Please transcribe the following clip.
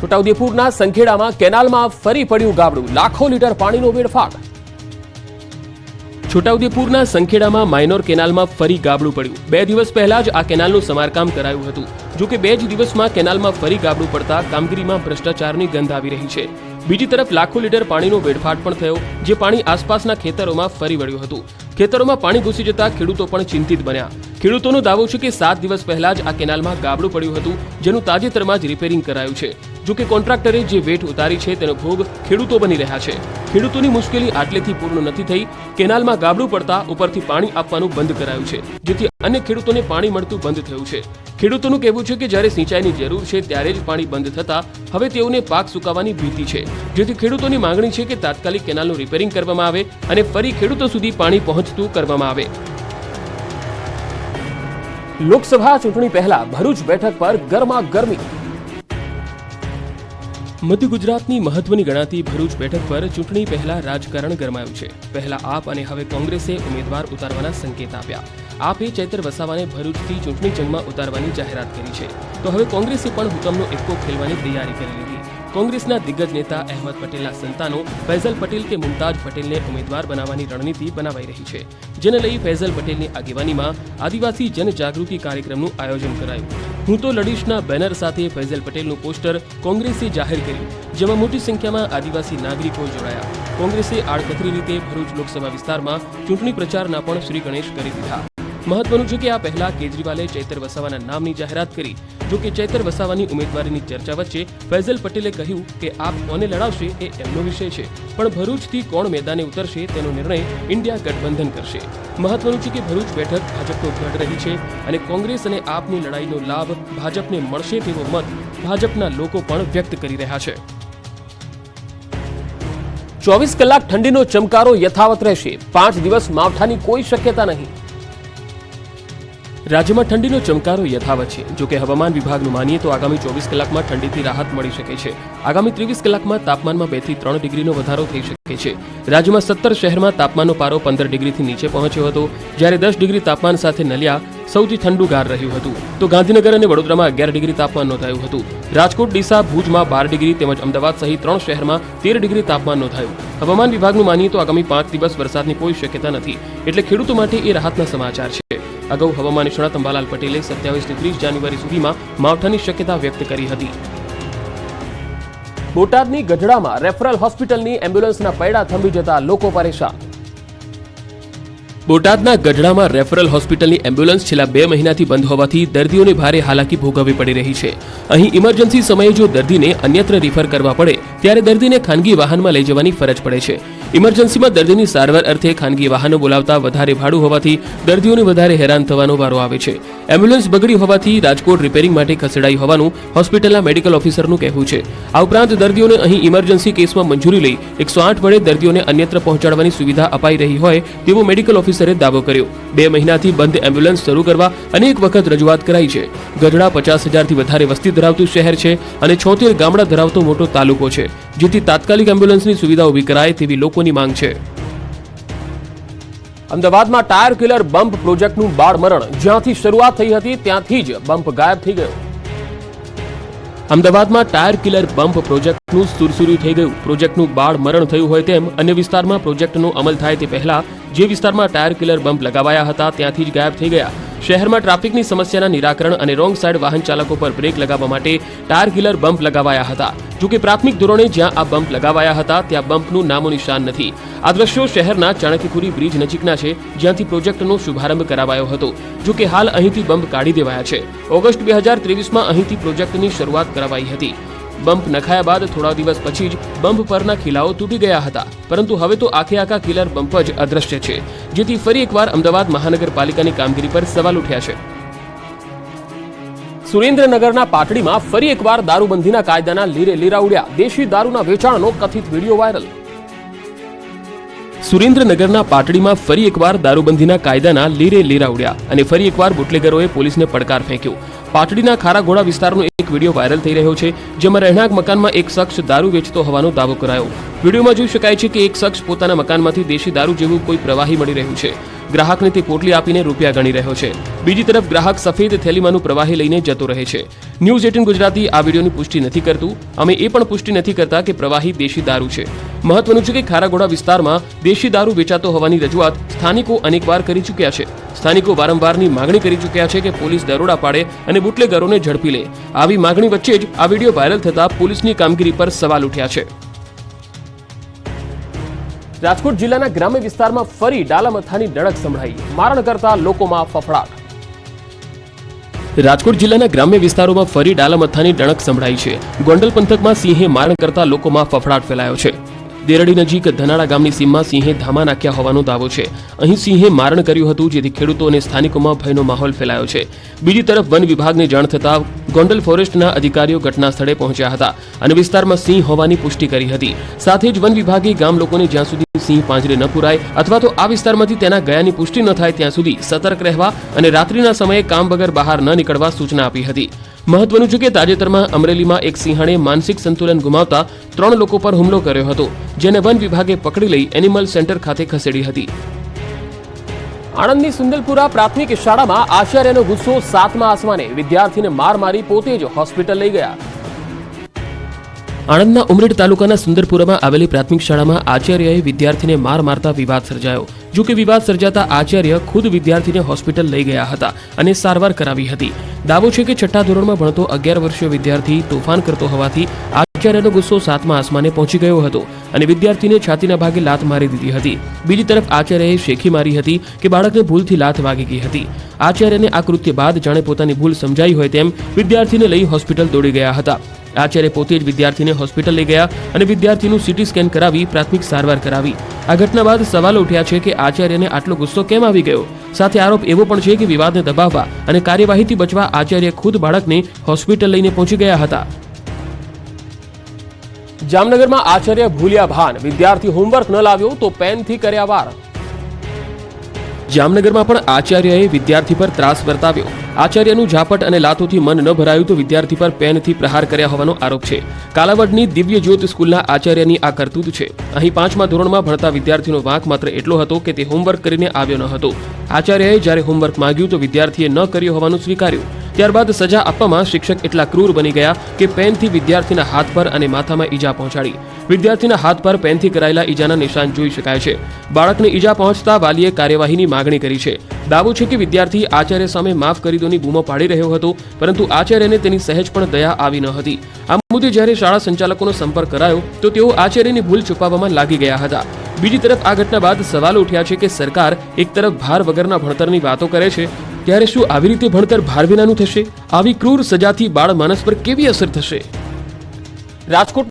છોટાઉદેપુરના સંખેડામાં કેનાલમાં ફરી પડ્યું ગાબડું. લાખો લીટર પાણીનો વેડફાટ. છોટાઉદેપુરના સંખેડામાં માઇનોર કેનાલમાં ફરી ગાબડું પડ્યું. બે દિવસ પહેલા જ આ કેનાલનું સમારકામ કરાયું હતું. જો કે બે જ દિવસમાં કેનાલમાં ફરી ગાબડું પડતા કામગીરીમાં ભ્રષ્ટાચારની ગંધ આવી રહી છે. બીજી તરફ લાખો લીટર પાણીનો વેડફાટ પણ થયો, જે પાણી આસપાસના ખેતરોમાં ફરી વળ્યું હતું. ખેતરોમાં પાણી ઘૂસી જતા ખેડૂતો પણ ચિંતિત બન્યા. ખેડૂતોનો દાવો છે કે સાત દિવસ પહેલા જ આ કેનાલમાં ગાબડું પડ્યું હતું, જેનું તાજેતરમાં જ રિપેરિંગ કરાયું છે. જો કે કોન્ટ્રાક્ટરે જે વેઠ ઉતારી છે તેનો ભોગ ખેડૂતો બની રહ્યા છે. ખેડૂતોની મુશ્કેલી આટલેથી પૂર્ણ નથી થઈ. કેનાલમાં ગાબડું પડતા ઉપરથી પાણી આપવાનું બંધ કરાયું છે, જેથી અન્ય ખેડૂતોને પાણી મળતું બંધ થયું છે. ખેડૂતોનું કહેવું છે કે જ્યારે સિંચાઈની જરૂર છે ત્યારે જ પાણી બંધ થતા હવે તેઓને પાક સુકાવાની ભીતિ છે. જેથી ખેડૂતોની માંગણી છે કે તાત્કાલિક કેનાલનું રિપેરિંગ કરવામાં આવે અને ફરી ખેડૂતો સુધી પાણી પહોંચતું કરવામાં આવે. લોકસભા ચૂંટણી પહેલા ભરૂચ બેઠક પર ગરમા ગરમી મધ્ય ગુજરાતની મહત્વની ગણાતી ભરૂચ બેઠક પર ચૂંટણી પહેલા રાજકારણ ગરમાયું છે. પહેલા આપ અને હવે કોંગ્રેસે ઉમેદવાર ઉતારવાના સંકેત આપ્યા. આપે ચૈતર વસાવાને ભરૂચથી ચૂંટણી જંગમાં ઉતારવાની જાહેરાત કરી છે. તો હવે કોંગ્રેસે પણ હુકમનો એક્કો ખેલવાની તૈયારી કરી લીધી. કોંગ્રેસના દિગ્ગજ નેતા અહેમદ પટેલના સંતાનો ફૈઝલ પટેલ કે મુમતાજ પટેલને ઉમેદવાર બનાવવાની રણનીતિ બનાવાઈ રહી છે, જેને લઈ ફૈઝલ પટેલની આગેવાનીમાં આદિવાસી જનજાગૃતિ કાર્યક્રમનું આયોજન કરાયું. હું તો લડીશના બેનર સાથે ફૈઝલ પટેલનું પોસ્ટર કોંગ્રેસે જાહેર કર્યું, જેમાં મોટી સંખ્યામાં આદિવાસી નાગરિકો જોડાયા. કોંગ્રેસે આડકતરી રીતે ભરૂચ લોકસભા વિસ્તારમાં ચૂંટણી પ્રચારના પણ શ્રી ગણેશ કરી દીધા. મહત્વનું છે કે આ પહેલા કેજરીવાલે ચૈતર વસાવાના નામની જાહેરાત કરી જો કે ચૈતર વસાવાની ઉમેદવારીની ચર્ચા વચ્ચે ફૈઝલ પટેલે કહ્યું કે આપ કોને લડાવશે એ એમનો વિષય છે. પણ ભરૂચથી કોણ મેદાને ઉતરશે તેનો નિર્ણય ઇન્ડિયા ગઠબંધન કરશે. મહત્વનું છે કે ભરૂચ બેઠક ભાજપનો ગઢ રહી છે અને કોંગ્રેસ અને આપની લડાઈનો લાભ ભાજપને મળશે તેવો મત ભાજપના લોકો પણ વ્યક્ત કરી રહ્યા છે. ચોવીસ કલાક ઠંડીનો ચમકારો યથાવત રહેશે. પાંચ દિવસ માવઠાની કોઈ શક્યતા નહીં. રાજ્યમાં ઠંડીનો ચમકારો યથાવત છે. જો કે હવામાન વિભાગનું માનીએ તો આગામી ચોવીસ કલાકમાં ઠંડીથી રાહત મળી શકે છે. આગામી ત્રેવીસ કલાકમાં તાપમાનમાં બેથી ત્રણ ડિગ્રીનો વધારો થઈ શકે છે. રાજ્યમાં સત્તર શહેરમાં તાપમાનનો પારો પંદર ડિગ્રીથી નીચે પહોંચ્યો હતો. જ્યારે દસ ડિગ્રી તાપમાન સાથે નલિયા સૌથી ઠંડુગાર રહ્યું હતું. તો ગાંધીનગર અને વડોદરામાં અગિયાર ડિગ્રી તાપમાન નોંધાયું હતું. રાજકોટ, ડીસા, ભુજમાં બાર ડિગ્રી તેમજ અમદાવાદ સહિત ત્રણ શહેરમાં તેર ડિગ્રી તાપમાન નોંધાયું. હવામાન વિભાગનું માનીએ તો આગામી પાંચ દિવસ વરસાદની કોઈ શક્યતા નથી. એટલે ખેડૂતો માટે એ રાહતના સમાચાર છે. અગાઉ હવામાન નિષ્ણાત અંબાલાલ પટેલે સત્યાવીસથી ત્રીસ જાન્યુઆરી સુધીમાં માવઠાની શક્યતા વ્યક્ત કરી હતી. બોટાદની ગઢડામાં રેફરલ હોસ્પિટલની એમ્બ્યુલન્સના પૈડા થંભી જતા લોકો પરેશાન. બોટાદના ગઢડામાં રેફરલ હોસ્પિટલની એમ્બ્યુલન્સ છેલ્લા બે મહિનાથી બંધ હોવાથી દર્દીઓને ભારે હાલાકી ભોગવવી પડી રહી છે. અહીં ઇમરજન્સી સમયે જો દર્દીને અન્યત્ર રિફર કરવા પડે, ત્યારે દર્દીને ખાનગી વાહનમાં લઈ જવાની ફરજ પડે છે. ઇમરજન્સીમાં દર્દીની સારવાર અર્થે ખાનગી વાહનો બોલાવતા વધારે ભાડું હોવાથી દર્દીઓને વધારે હેરાન થવાનો વારો આવે છે. એમ્બ્યુલન્સ બગડી હોવાથી રાજકોટ રિપેરિંગ માટે ખસેડાઈ હોવાનું હોસ્પિટલના મેડિકલ ઓફિસરનું કહેવું છે. આ ઉપરાંત દર્દીઓને અહીં ઇમરજન્સી કેસમાં મંજૂરી લઈ એકસો આઠ વડે દર્દીઓને અન્યત્ર પહોંચાડવાની સુવિધા અપાઈ રહી હોય તેવો મેડિકલ ઓફિસરે દાવો કર્યો. બે મહિનાથી બંધ એમ્બ્યુલન્સ શરૂ કરવા અનેક વખત રજૂઆત કરાઈ છે. ગઢડા પચાસ હજારથી વધારે વસ્તી ધરાવતું શહેર છે અને છોતેર ગામડા ધરાવતો મોટો તાલુકો છે. જેથી તાત્કાલિક એમ્બ્યુલન્સની સુવિધા ઊભી કરાય તેવી લોકોની માંગ છે. અમદાવાદમાં ટાયર કિલર બમ્પ પ્રોજેક્ટનું બાળ મરણ જ્યાંથી શરૂઆત થઈ હતી, ત્યાંથી જ બમ્પ ગાયબ થઈ ગયો. અમદાવાદમાં ટાયર કિલર બમ્પ પ્રોજેક્ટનું સુરસુર્યું થઈ ગયું. પ્રોજેક્ટનું બાળ મરણ થયું હોય તેમ અન્ય વિસ્તારમાં પ્રોજેક્ટનો અમલ થાય તે પહેલા જે વિસ્તારમાં ટાયર કિલર બમ્પ લગાવાયા હતા ત્યાંથી જ ગાયબ થઈ ગયા. શહેરમાં ટ્રાફિકની સમસ્યાના નિરાકરણ અને રોંગ સાઇડ વાહન ચાલકો પર બ્રેક લગાવવા માટે ટાયર કિલર બમ્પ લગાવાયા હતા. જો કે પ્રાથમિક ધોરણે જ્યાં આ બમ્પ લગાવાયા હતા, ત્યાં બમ્પનું નામો નિશાન નથી. આ દ્રશ્યો શહેરના ચાણક્યપુરી બ્રિજ નજીકના છે, જ્યાંથી પ્રોજેક્ટનો શુભારંભ કરાવાયો હતો. જો કે હાલ અહીંથી બમ્પ કાઢી દેવાયા છે. ઓગસ્ટ બે હજાર ત્રેવીસમાં અહીંથી પ્રોજેક્ટની શરૂઆત કરાવાઈ હતી. બમ્પ નખાયા બાદ થોડા દિવસ પછી જ બમ્પ પરના ખીલાઓ તૂટી ગયા હતા. પરંતુ હવે તો આખે આખા કિલર બમ્પ જ અદ્રશ્ય છે, જેથી ફરી એકવાર અમદાવાદ મહાનગરપાલિકાની કામગીરી પર સવાલ ઉઠ્યા છે. સુરેન્દ્રનગરના પાટડીમાં ફરી એકવાર દારૂબંધીના કાયદાના લીરે લીરા ઉડ્યા દેશી દારૂના વેચાણનો કથિત વીડિયો વાયરલ. સુરેન્દ્રનગરના પાટડીમાં ફરી એકવાર દારૂબંધીના કાયદાના લીરે લીરા ઉડ્યા અને ફરી એકવાર બુટલેગરોએ પોલીસને પડકાર ફેંક્યો. પાટડીના ખારાઘોડા વિસ્તારનો એક વીડિયો વાયરલ થઈ રહ્યો છે, જેમાં રહેણાંક મકાનમાં એક શખ્સ દારૂ વેચતો હોવાનો દાવો કરાયો. વિડીયોમાં જોઈ શકાય છે કે એક શખ્સ પોતાના મકાનમાંથી દેશી દારૂ જેવું કોઈ પ્રવાહી મળી રહ્યું છે. ગ્રાહકને તે પોટલી આપીને રૂપિયા ગણી રહ્યો છે. બીજી તરફ, ગ્રાહક સફેદ થેલીમાંનું પ્રવાહી લઈને જતો રહે છે. ન્યૂઝ એટીન ગુજરાતી આ વિડીયોની પુષ્ટિ નથી કરતું. અમે એ પણ પુષ્ટિ નથી કરતા કે પ્રવાહી દેશી દારૂ છે. મહત્વનું છે કે ખારાગોડા વિસ્તારમાં દેશી દારૂ વેચાતો હોવાની રજૂઆત સ્થાનિકો અનેકવાર કરી ચૂક્યા છે. સ્થાનિકો વારંવારની માગણી કરી ચૂક્યા છે કે પોલીસ દરોડા પાડે અને બુટલેગરોને ઝડપી લે. આવી માગણી વચ્ચે જ આ વીડિયો વાયરલ થતા પોલીસની કામગીરી પર સવાલ ઉઠ્યા છે. રાજકોટ જિલ્લાના ગ્રામ્ય વિસ્તારમાં ફરી ડાલામથાની ડણક સંભળાઈ. મારણ કરતા લોકોમાં ફફડાટ. રાજકોટ જિલ્લાના ગ્રામ્ય વિસ્તારોમાં ફરી ડાલામથાની ડણક સંભળાઈ છે. ગોંડલ પંથકમાં સિંહે મારણ કરતા લોકોમાં ફફડાટ ફેલાયો છે. દેરડી નજીક ધનાળા ગામની સીમમાં સિંહે ધામા નાખ્યા હોવાનો દાવો છે. અહીં સિંહે મારણ કર્યું હતું, જેથી ખેડૂતો અને સ્થાનિકોમાં ભયનો માહોલ ફેલાયો છે. બીજી તરફ વન વિભાગને જાણ થતાં ગોંડલ ફોરેસ્ટના અધિકારીઓ ઘટના સ્થળે પહોંચ્યા હતા અને વિસ્તારમાં સિંહ હોવાની પુષ્ટિ કરી હતી. સાથે જ વન વિભાગે ગામ લોકોને જ્યાં સુધી સિંહ પાંજરે ન પુરાય અથવા તો આ વિસ્તારમાંથી તેના ગયાની પુષ્ટિ ન થાય ત્યાં સુધી સતર્ક રહેવા અને રાત્રિના સમયે કામ વગર બહાર ન નીકળવા સૂચના આપી હતી. મહત્વનું છે કે તાજેતરમાં અમરેલીમાં એક સિંહણે માનસિક સંતુલન ગુમાવતા ત્રણ લોકો પર હુમલો કર્યો હતો, જેને વન વિભાગે પકડી લઈ એનિમલ સેન્ટર ખાતે ખસેડી હતી. આણંદની સુંદરપુરા પ્રાથમિક શાળામાં આચાર્યનો ગુસ્સો સાતમા આસમાને વિદ્યાર્થીને માર મારી પોતે જ હોસ્પિટલ લઈ ગયા. આણંદના ઉમરેડ તાલુકાના સુંદરપુરામાં આવેલી પ્રાથમિક શાળામાં આચાર્યએ વિદ્યાર્થીને માર મારતા વિવાદ સર્જાયો. જો કે વિવાદ સર્જાતા આચાર્ય ખુદ વિદ્યાર્થીને હોસ્પિટલ લઈ ગયા હતા અને સારવાર કરાવી હતી. દાવો છે કે છઠ્ઠા ધોરણમાં ભણતો અગિયાર વર્ષીય વિદ્યાર્થી તોફાન કરતો હોવાથી આચાર્યનો ગુસ્સો સાતમા આસમાને પહોંચી ગયો હતો અને વિદ્યાર્થીને છાતીના ભાગે લાત મારી દીધી હતી. બીજી તરફ આચાર્યએ શેખી મારી હતી કે બાળકને ભૂલથી લાત વાગી ગઈ હતી. આચાર્યને આ કૃત્ય બાદ જાણે પોતાની ભૂલ સમજાઈ હોય તેમ વિદ્યાર્થીને લઈ હોસ્પિટલ દોડી ગયા હતા. આચાર્ય પોતે જ વિદ્યાર્થીને હોસ્પિટલ લઈ ગયા અને વિદ્યાર્થીનું સીટી સ્કેન કરાવી પ્રાથમિક સારવાર કરાવી. આ ઘટના બાદ સવાલો ઉઠ્યા છે કે આચાર્યને આટલો ગુસ્સો કેમ આવી ગયો? સાથે આરોપ એવો પણ છે કે વિવાદને દબાવવા અને કાર્યવાહીથી બચવા આચાર્ય ખુદ બાળકને હોસ્પિટલ લઈને પહોંચી ગયા હતા. જામનગરમાં આચાર્ય ભૂલ્યા ભાન. વિદ્યાર્થી હોમવર્ક ન લાવ્યો તો પેનથી કર્યા વાર જામનગરમાં પણ આચાર્યએ વિદ્યાર્થી પર ત્રાસ વર્તાવ્યો. આચાર્યનું ઝાપટ અને લાતોથી મન ન ભરાયું તો વિદ્યાર્થી પર પેનથી પ્રહાર કર્યા હોવાનો આરોપ છે. કાલાવડની દિવ્ય જ્યોત સ્કૂલના આચાર્યની આ કરતૂત છે. અહીં પાંચમા ધોરણમાં ભણતા વિદ્યાર્થીનો વાંક માત્ર એટલો હતો કે તે હોમવર્ક કરીને આવ્યો ન હતો. આચાર્યએ જ્યારે હોમવર્ક માંગ્યું તો વિદ્યાર્થીએ ન કર્યો હોવાનું સ્વીકાર્યું. ત્યારબાદ સજા આપવામાં શિક્ષક એટલા ક્રૂર બની ગયા કે પેનથી વિદ્યાર્થીના હાથ પર અને માથામાં ઈજા પહોંચાડી. વિદ્યાર્થીના હાથ પર પેનથી કરાયેલા ઈજાના નિશાન જોઈ શકાય છે. બાળકને ઈજા પહોંચતા વાલીએ કાર્યવાહીની માગણી કરી છે. દાવો છે કે વિદ્યાર્થી આચાર્ય સામે માફ કરી દોની બૂમો પાડી રહ્યો હતો, પરંતુ આચાર્યને તેની સહેજ પણ દયા આવી ન હતી. આ મુદ્દે જ્યારે શાળા સંચાલકોનો સંપર્ક કરાયો, તો તેઓ આચાર્યની ભૂલ છુપાવવામાં લાગી ગયા હતા. બીજી તરફ આ ઘટના બાદ સવાલ ઉઠ્યા છે કે સરકાર એક તરફ ભાર વગરના ભણતરની વાતો કરે છે, ત્યારે શું આવી રીતે ભણતર ભાર વિનાનું થશે? આવી ક્રૂર સજાથી બાળ માનસ પર કેવી અસર થશે? રાજકોટ